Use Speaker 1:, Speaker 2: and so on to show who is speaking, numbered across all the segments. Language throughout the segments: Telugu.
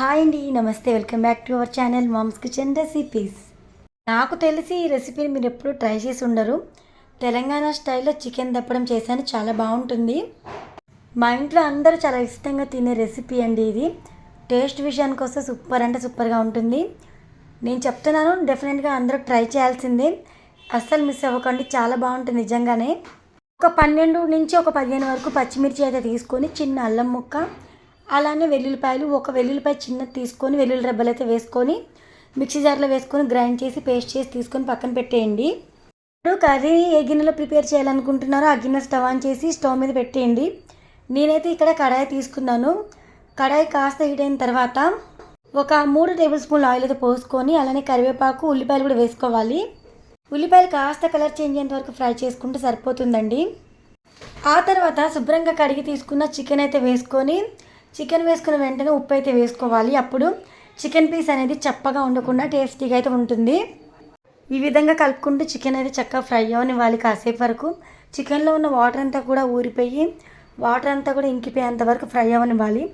Speaker 1: హాయ్ అండి నమస్తే. Welcome back to our channel mom's kitchen recipes నాకు తెలిసి ఈ రెసిపీని మీరు ఎప్పుడు ట్రై చేసి ఉండరు. తెలంగాణ స్టైల్లో చికెన్ దప్పడం చేశాను చాలా బాగుంటుంది. మా ఇంట్లో అందరూ చాలా ఇష్టంగా తినే రెసిపీ అండి ఇది. టేస్ట్ విషయానికి వస్తే సూపర్ అంటే సూపర్గా ఉంటుంది. నేను చెప్తున్నాను డెఫినెట్గా అందరూ ట్రై చేయాల్సిందే. అస్సలు మిస్ అవ్వకండి చాలా బాగుంటుంది నిజంగానే. ఒక పన్నెండు నుంచి ఒక పదిహేను వరకు పచ్చిమిర్చి అయితే తీసుకొని చిన్న అల్లం ముక్క అలానే వెల్లుల్లిపాయలు ఒక వెల్లుల్లిపాయ చిన్నది తీసుకొని వెల్లుల్లి రెబ్బలు అయితే వేసుకొని మిక్సీ జార్లో వేసుకొని గ్రైండ్ చేసి పేస్ట్ చేసి తీసుకొని పక్కన పెట్టేయండి. ఇప్పుడు కర్రీ ఏ గిన్నెలో ప్రిపేర్ చేయాలనుకుంటున్నారో ఆ గిన్నె స్టవ్ ఆన్ చేసి స్టవ్ మీద పెట్టేయండి. నేనైతే ఇక్కడ కడాయి తీసుకున్నాను. కడాయి కాస్త హీట్ అయిన తర్వాత ఒక మూడు టేబుల్ స్పూన్ ఆయిల్ అయితే పోసుకొని అలానే కరివేపాకు ఉల్లిపాయలు కూడా వేసుకోవాలి. ఉల్లిపాయలు కాస్త కలర్ చేంజ్ అయ్యేంత వరకు ఫ్రై చేసుకుంటే సరిపోతుందండి. ఆ తర్వాత శుభ్రంగా కడిగి తీసుకున్న చికెన్ అయితే వేసుకొని చికెన్ వేసుకున్న వెంటనే ఉప్పు అయితే వేసుకోవాలి. అప్పుడు చికెన్ పీస్ అనేది చప్పగా ఉండకుండా టేస్టీగా అయితే ఉంటుంది. ఈ విధంగా కలుపుకుంటూ చికెన్ అయితే చక్కగా ఫ్రై అవనివ్వాలి కాసేపు వరకు. చికెన్లో ఉన్న వాటర్ అంతా కూడా ఊరిపోయి వాటర్ అంతా కూడా ఇంకిపోయేంత వరకు ఫ్రై అవనివ్వాలి.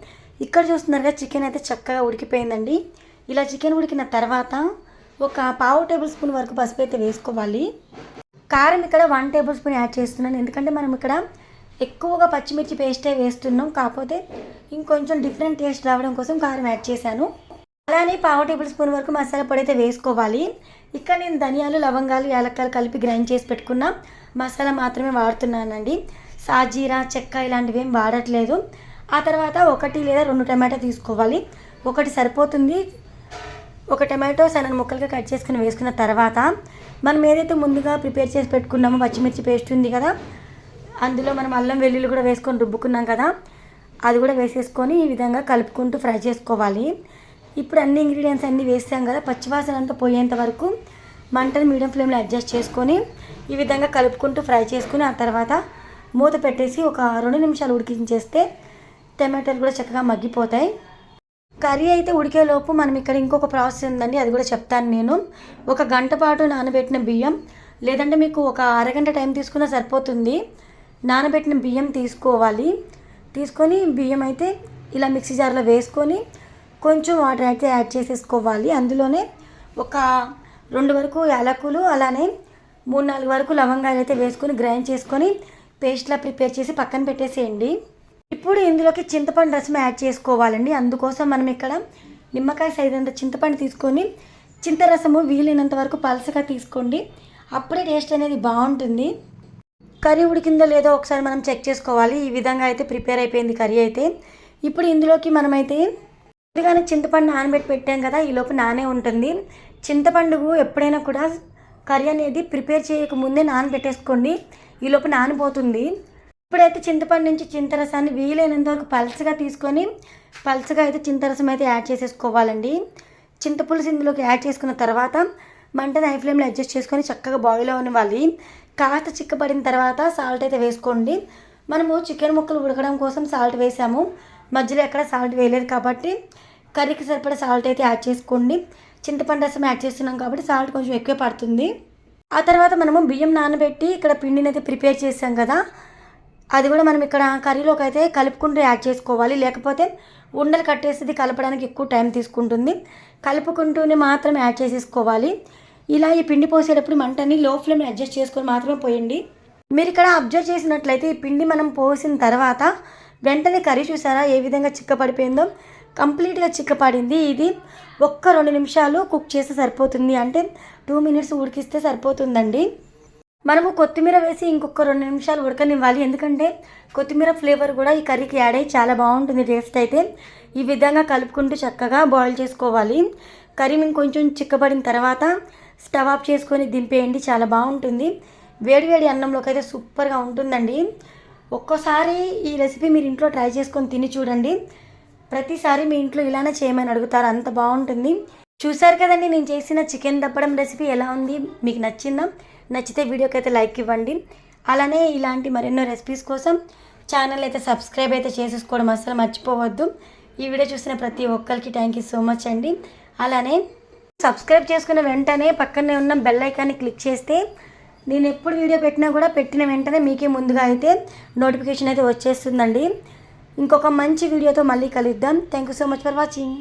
Speaker 1: ఇక్కడ చూస్తున్నారుగా చికెన్ అయితే చక్కగా ఉడికిపోయిందండి. ఇలా చికెన్ ఉడికిన తర్వాత ఒక పావు టేబుల్ స్పూన్ వరకు పసుపు అయితే వేసుకోవాలి. కారం ఇక్కడ వన్ టేబుల్ స్పూన్ యాడ్ చేస్తున్నాను. ఎందుకంటే మనం ఇక్కడ ఎక్కువగా పచ్చిమిర్చి పేస్టే వేస్తున్నాం. కాకపోతే ఇంకొంచెం డిఫరెంట్ టేస్ట్ రావడం కోసం కారం యాడ్ చేశాను. అలానే పావు టేబుల్ స్పూన్ వరకు మసాలా పొడి అయితే వేసుకోవాలి. ఇక్కడ నేను ధనియాలు లవంగాలు యాలక్కాయలు కలిపి గ్రైండ్ చేసి పెట్టుకున్న. మసాలా మాత్రమే వాడుతున్నానండి. సాజీరా చెక్క ఇలాంటివి ఏం వాడట్లేదు. ఆ తర్వాత ఒకటి లేదా రెండు టమాటా తీసుకోవాలి. ఒకటి సరిపోతుంది. ఒక టమాటో సన్న ముక్కలుగా కట్ చేసుకుని వేసుకున్న తర్వాత మనం ఏదైతే ముందుగా ప్రిపేర్ చేసి పెట్టుకున్నామో పచ్చిమిర్చి పేస్ట్ ఉంది కదా అందులో మనం అల్లం వెల్లుల్లి కూడా వేసుకొని రుబ్బుకున్నాం కదా అది కూడా వేసేసుకొని ఈ విధంగా కలుపుకుంటూ ఫ్రై చేసుకోవాలి. ఇప్పుడు అన్ని ఇంగ్రీడియంట్స్ అన్నీ వేసాం కదా పచ్చివాసన అంతా పోయేంత వరకు మంటను మీడియం ఫ్లేమ్లో అడ్జస్ట్ చేసుకొని ఈ విధంగా కలుపుకుంటూ ఫ్రై చేసుకుని ఆ తర్వాత మూత పెట్టేసి ఒక రెండు నిమిషాలు ఉడికించేస్తే టమాటాలు కూడా చక్కగా మగ్గిపోతాయి. కర్రీ అయితే ఉడికేలోపు మనం ఇక్కడ ఇంకొక ప్రాసెస్ ఉందండి అది కూడా చెప్తాను నేను. ఒక గంట పాటు నానబెట్టిన బియ్యం లేదంటే మీకు ఒక అరగంట టైం తీసుకున్నా సరిపోతుంది. నానబెట్టిన బియ్యం తీసుకోవాలి. తీసుకొని బియ్యం అయితే ఇలా మిక్సీ జార్లో వేసుకొని కొంచెం వాటర్ అయితే యాడ్ చేసేసుకోవాలి. అందులోనే ఒక రెండు వరకు యాలకులు అలానే మూడు నాలుగు వరకు లవంగాలు అయితే వేసుకొని గ్రైండ్ చేసుకొని పేస్ట్లా ప్రిపేర్ చేసి పక్కన పెట్టేసేయండి. ఇప్పుడు ఇందులోకి చింతపండు రసం యాడ్ చేసుకోవాలండి. అందుకోసం మనం ఇక్కడ నిమ్మకాయ సైజ్ అంత చింతపండు తీసుకొని చింతరసము వీలైనంత వరకు పలసగా తీసుకోండి. అప్పుడే టేస్ట్ అనేది బాగుంటుంది. కర్రీ ఉడికిందో లేదో ఒకసారి మనం చెక్ చేసుకోవాలి. ఈ విధంగా అయితే ప్రిపేర్ అయిపోయింది కర్రీ అయితే. ఇప్పుడు ఇందులోకి మనమైతే ముందుగానే చింతపండు నానబెట్టి పెట్టాం కదా ఈ లోపు నానే ఉంటుంది. చింతపండు ఎప్పుడైనా కూడా కర్రీ అనేది ప్రిపేర్ చేయక ముందే నానబెట్టేసుకోండి. ఈ లోపు నానిపోతుంది ఇప్పుడైతే చింతపండు నుంచి చింతరసాన్ని వీలైనంత వరకు పల్చగా తీసుకొని పల్చగా అయితే చింతరసం అయితే యాడ్ చేసేసుకోవాలండి. చింతపులుసు ఇందులోకి యాడ్ చేసుకున్న తర్వాత మంటని హై ఫ్లేమ్లో అడ్జస్ట్ చేసుకొని చక్కగా బాయిల్ అవ్వనివ్వాలి కాస్త చిక్కబడిన తర్వాత సాల్ట్ అయితే వేసుకోండి. మనము చికెన్ ముక్కలు ఉడకడం కోసం సాల్ట్ వేసాము. మధ్యలో ఎక్కడ సాల్ట్ వేయలేదు కాబట్టి కర్రీకి సరిపడా సాల్ట్ అయితే యాడ్ చేసుకోండి. చింతపండు రసం యాడ్ చేస్తున్నాం కాబట్టి సాల్ట్ కొంచెం ఎక్కువ పడుతుంది. ఆ తర్వాత మనము బియ్యం నానబెట్టి ఇక్కడ పిండిని అయితే ప్రిపేర్ చేసాం కదా. అది కూడా మనం ఇక్కడ కర్రీలోకి అయితే కలుపుకుంటూ యాడ్ చేసుకోవాలి. లేకపోతే ఉండలు కట్టేసేది కలపడానికి ఎక్కువ టైం తీసుకుంటుంది. కలుపుకుంటూనే మాత్రం యాడ్ చేసేసుకోవాలి. ఇలా ఈ పిండి పోసేటప్పుడు మంటని లో ఫ్లేమ్ని అడ్జస్ట్ చేసుకొని మాత్రమే పోయండి. మీరు ఇక్కడ అబ్జర్వ్ చేసినట్లయితే ఈ పిండి మనం పోసిన తర్వాత వెంటనే కర్రీ చూసారా? ఏ విధంగా చిక్కపడిపోయిందో? కంప్లీట్గా చిక్కపడింది. ఇది ఒక్క రెండు నిమిషాలు కుక్ చేస్తే సరిపోతుంది. అంటే టూ మినిట్స్ ఉడికిస్తే సరిపోతుందండి. మనము కొత్తిమీర వేసి ఇంకొక రెండు నిమిషాలు ఉడకనివ్వాలి. ఎందుకంటే కొత్తిమీర ఫ్లేవర్ కూడా ఈ కర్రీకి యాడ్ అయ్యి చాలా బాగుంటుంది టేస్ట్ అయితే. ఈ విధంగా కలుపుకుంటూ చక్కగా బాయిల్ చేసుకోవాలి. కర్రీ ఇంకొంచెం చిక్కబడిన తర్వాత స్టవ్ ఆఫ్ చేసుకొని దింపేయండి చాలా బాగుంటుంది. వేడివేడి అన్నంలోకి అయితే సూపర్గా ఉంటుందండి. ఒక్కోసారి ఈ రెసిపీ మీరు ఇంట్లో ట్రై చేసుకొని తిని చూడండి. ప్రతిసారి మీ ఇంట్లో ఇలానే చేయమని అడుగుతారు అంత బాగుంటుంది. చూసారు కదండి నేను చేసిన చికెన్ దప్పడం రెసిపీ ఎలా ఉంది? మీకు నచ్చిందా? నచ్చితే వీడియోకి అయితే లైక్ ఇవ్వండి. అలానే ఇలాంటి మరెన్నో రెసిపీస్ కోసం ఛానల్ అయితే సబ్స్క్రైబ్ అయితే చేసేసుకోవడం అసలు మర్చిపోవద్దు. ఈ వీడియో చూసిన ప్రతి ఒక్కరికి థ్యాంక్ యూ సో మచ్ అండి. అలానే సబ్స్క్రైబ్ చేసుకున్న వెంటనే పక్కనే ఉన్న బెల్ ఐకాన్ని క్లిక్ చేస్తే నేను ఎప్పుడు వీడియో పెట్టినా కూడా పెట్టిన వెంటనే మీకే ముందుగా అయితే నోటిఫికేషన్ అయితే వచ్చేస్తుందండి. ఇంకొక మంచి వీడియోతో మళ్ళీ కలుద్దాం. Thank you so much for watching